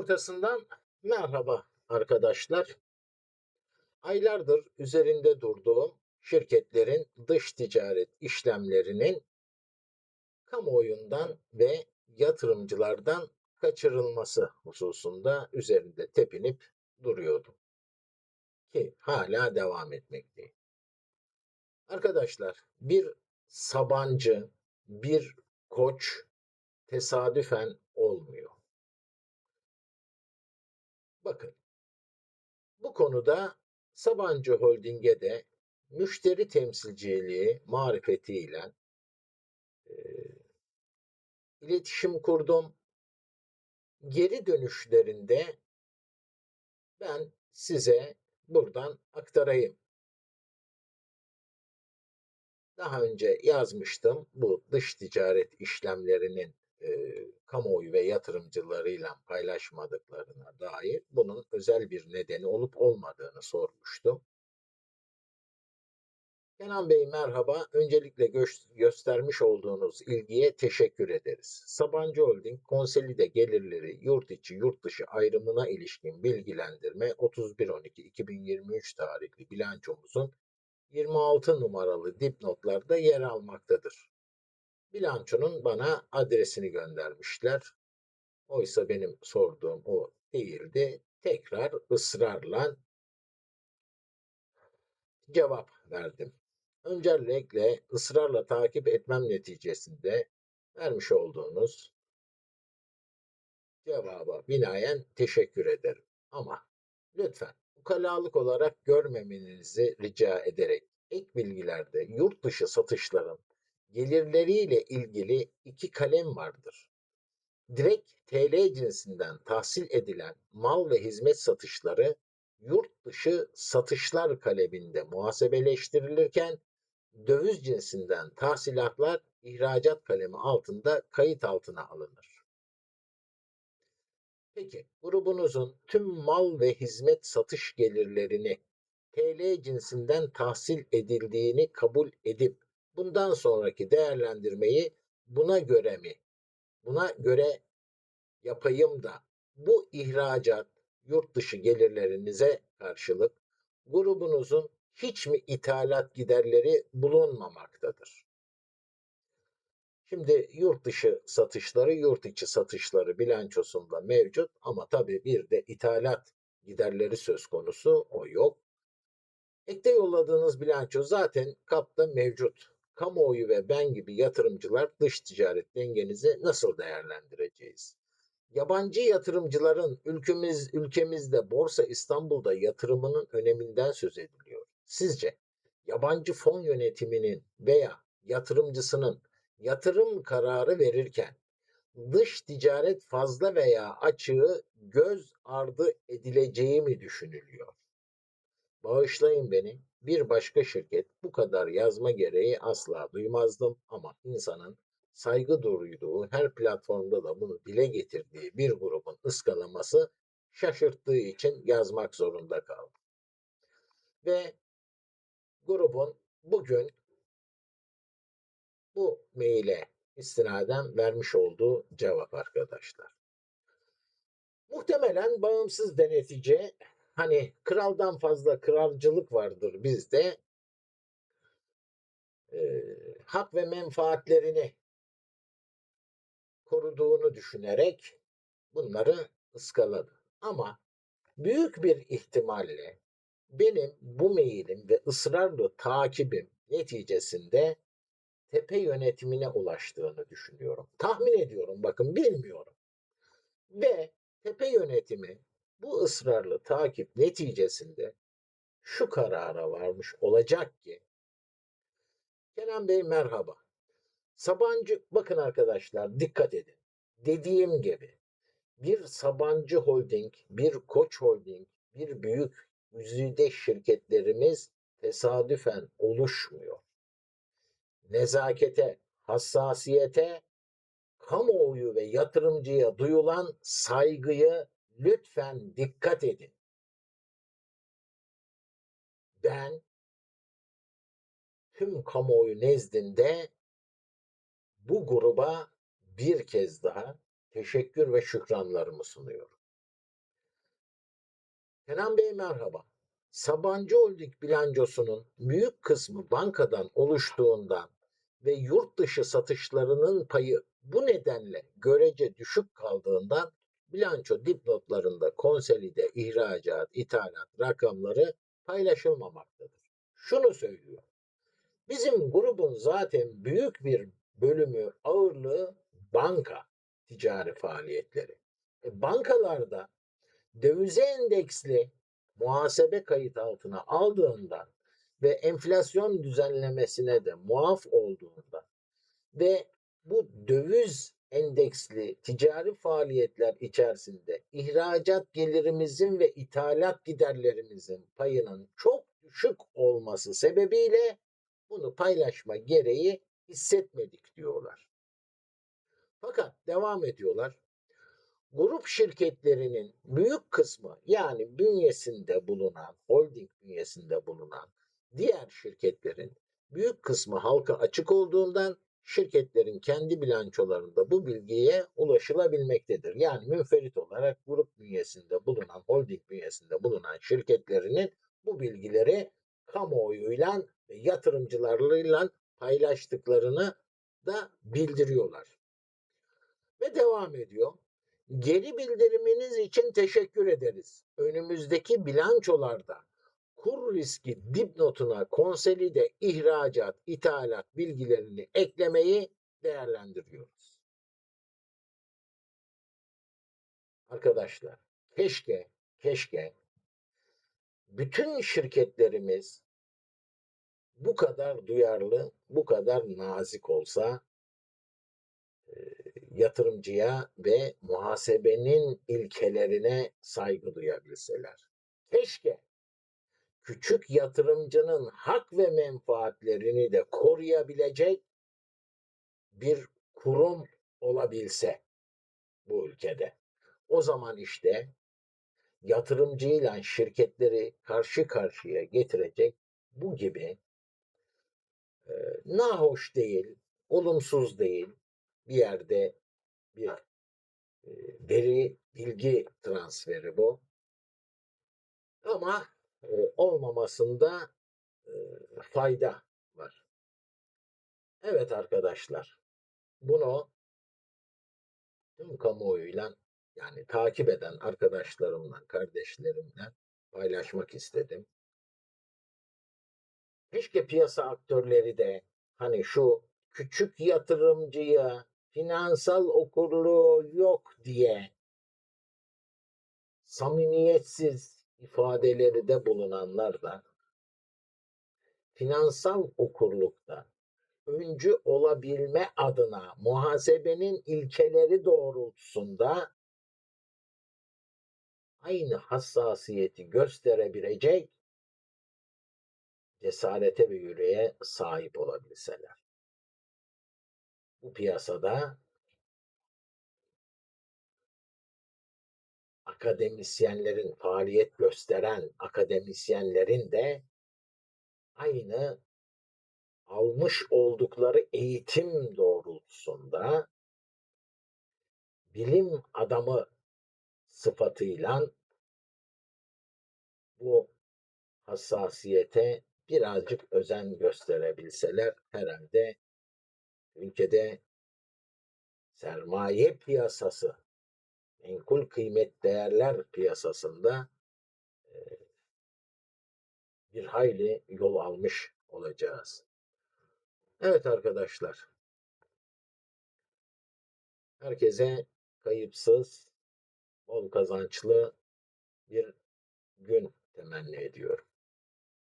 ortasından merhaba arkadaşlar. Aylardır üzerinde durduğum şirketlerin dış ticaret işlemlerinin kamuoyundan ve yatırımcılardan kaçırılması hususunda üzerinde tepinip duruyordum. Ki hala devam etmekteyim. Arkadaşlar bir Sabancı, bir Koç tesadüfen olmuyor. Bakın, bu konuda Sabancı Holding'e de müşteri temsilciliği marifetiyle e, iletişim kurdum. Geri dönüşlerinde ben size buradan aktarayım. Daha önce yazmıştım bu dış ticaret işlemlerinin kamuoyu ve yatırımcılarıyla paylaşmadıklarına dair bunun özel bir nedeni olup olmadığını sormuştum. Kenan Bey merhaba. Öncelikle gö- göstermiş olduğunuz ilgiye teşekkür ederiz. Sabancı Holding konsolide gelirleri yurt içi yurt dışı ayrımına ilişkin bilgilendirme 31.12.2023 tarihli bilançomuzun 26 numaralı dipnotlarda yer almaktadır. Bilançonun bana adresini göndermişler. Oysa benim sorduğum o değildi. Tekrar ısrarla cevap verdim. Öncelikle ısrarla takip etmem neticesinde vermiş olduğunuz cevaba binaen teşekkür ederim. Ama lütfen ukalalık olarak görmemenizi rica ederek ek bilgilerde yurt dışı satışların gelirleriyle ilgili iki kalem vardır. Direkt TL cinsinden tahsil edilen mal ve hizmet satışları yurt dışı satışlar kaleminde muhasebeleştirilirken döviz cinsinden tahsilatlar ihracat kalemi altında kayıt altına alınır. Peki grubunuzun tüm mal ve hizmet satış gelirlerini TL cinsinden tahsil edildiğini kabul edip bundan sonraki değerlendirmeyi buna göre mi? Buna göre yapayım da bu ihracat yurt dışı gelirlerinize karşılık grubunuzun hiç mi ithalat giderleri bulunmamaktadır? Şimdi yurt dışı satışları, yurt içi satışları bilançosunda mevcut ama tabii bir de ithalat giderleri söz konusu o yok. Ekte yolladığınız bilanço zaten kapta mevcut. Kamuoyu ve ben gibi yatırımcılar dış ticaret dengenizi nasıl değerlendireceğiz? Yabancı yatırımcıların ülkemiz ülkemizde Borsa İstanbul'da yatırımının öneminden söz ediliyor. Sizce yabancı fon yönetiminin veya yatırımcısının yatırım kararı verirken dış ticaret fazla veya açığı göz ardı edileceği mi düşünülüyor? Bağışlayın beni. Bir başka şirket bu kadar yazma gereği asla duymazdım ama insanın saygı duyduğu her platformda da bunu dile getirdiği bir grubun ıskalaması şaşırttığı için yazmak zorunda kaldım. Ve grubun bugün bu maile istinaden vermiş olduğu cevap arkadaşlar. Muhtemelen bağımsız denetici hani kraldan fazla kralcılık vardır bizde. E, hak ve menfaatlerini koruduğunu düşünerek bunları ıskaladı. Ama büyük bir ihtimalle benim bu mailim ve ısrarlı takibim neticesinde tepe yönetimine ulaştığını düşünüyorum. Tahmin ediyorum bakın bilmiyorum. Ve tepe yönetimi bu ısrarlı takip neticesinde şu karara varmış olacak ki Kenan Bey merhaba. Sabancı bakın arkadaşlar dikkat edin. Dediğim gibi bir Sabancı Holding, bir Koç Holding, bir büyük yüzide şirketlerimiz tesadüfen oluşmuyor. Nezakete, hassasiyete, kamuoyu ve yatırımcıya duyulan saygıyı lütfen dikkat edin. Ben tüm kamuoyu nezdinde bu gruba bir kez daha teşekkür ve şükranlarımı sunuyorum. Kenan Bey merhaba. Sabancı Holding bilançosunun büyük kısmı bankadan oluştuğundan ve yurt dışı satışlarının payı bu nedenle görece düşük kaldığından bilanço dipnotlarında konsolide ihracat, ithalat rakamları paylaşılmamaktadır. Şunu söylüyor. Bizim grubun zaten büyük bir bölümü ağırlığı banka ticari faaliyetleri. E, bankalarda dövize endeksli muhasebe kayıt altına aldığından ve enflasyon düzenlemesine de muaf olduğundan ve bu döviz endeksli ticari faaliyetler içerisinde ihracat gelirimizin ve ithalat giderlerimizin payının çok düşük olması sebebiyle bunu paylaşma gereği hissetmedik diyorlar. Fakat devam ediyorlar. Grup şirketlerinin büyük kısmı yani bünyesinde bulunan, holding bünyesinde bulunan diğer şirketlerin büyük kısmı halka açık olduğundan şirketlerin kendi bilançolarında bu bilgiye ulaşılabilmektedir. Yani münferit olarak grup bünyesinde bulunan, holding bünyesinde bulunan şirketlerinin bu bilgileri kamuoyuyla ve yatırımcılarıyla paylaştıklarını da bildiriyorlar. Ve devam ediyor. Geri bildiriminiz için teşekkür ederiz. Önümüzdeki bilançolarda kur riski dipnotuna konsolide ihracat, ithalat bilgilerini eklemeyi değerlendiriyoruz. Arkadaşlar keşke keşke bütün şirketlerimiz bu kadar duyarlı, bu kadar nazik olsa yatırımcıya ve muhasebenin ilkelerine saygı duyabilseler. Keşke küçük yatırımcının hak ve menfaatlerini de koruyabilecek bir kurum olabilse bu ülkede. O zaman işte yatırımcıyla şirketleri karşı karşıya getirecek bu gibi e, nahoş değil, olumsuz değil bir yerde bir e, veri bilgi transferi bu. Ama olmamasında fayda var. Evet arkadaşlar, bunu tüm kamuoyuyla yani takip eden arkadaşlarımla, kardeşlerimle paylaşmak istedim. Keşke piyasa aktörleri de hani şu küçük yatırımcıya finansal okurluğu yok diye samimiyetsiz ifadeleri de bulunanlar da finansal okurlukta öncü olabilme adına muhasebenin ilkeleri doğrultusunda aynı hassasiyeti gösterebilecek cesarete ve yüreğe sahip olabilseler. Bu piyasada akademisyenlerin faaliyet gösteren akademisyenlerin de aynı almış oldukları eğitim doğrultusunda bilim adamı sıfatıyla bu hassasiyete birazcık özen gösterebilseler herhalde ülkede sermaye piyasası, menkul kıymet değerler piyasasında bir hayli yol almış olacağız. Evet arkadaşlar. Herkese kayıpsız, bol kazançlı bir gün temenni ediyorum.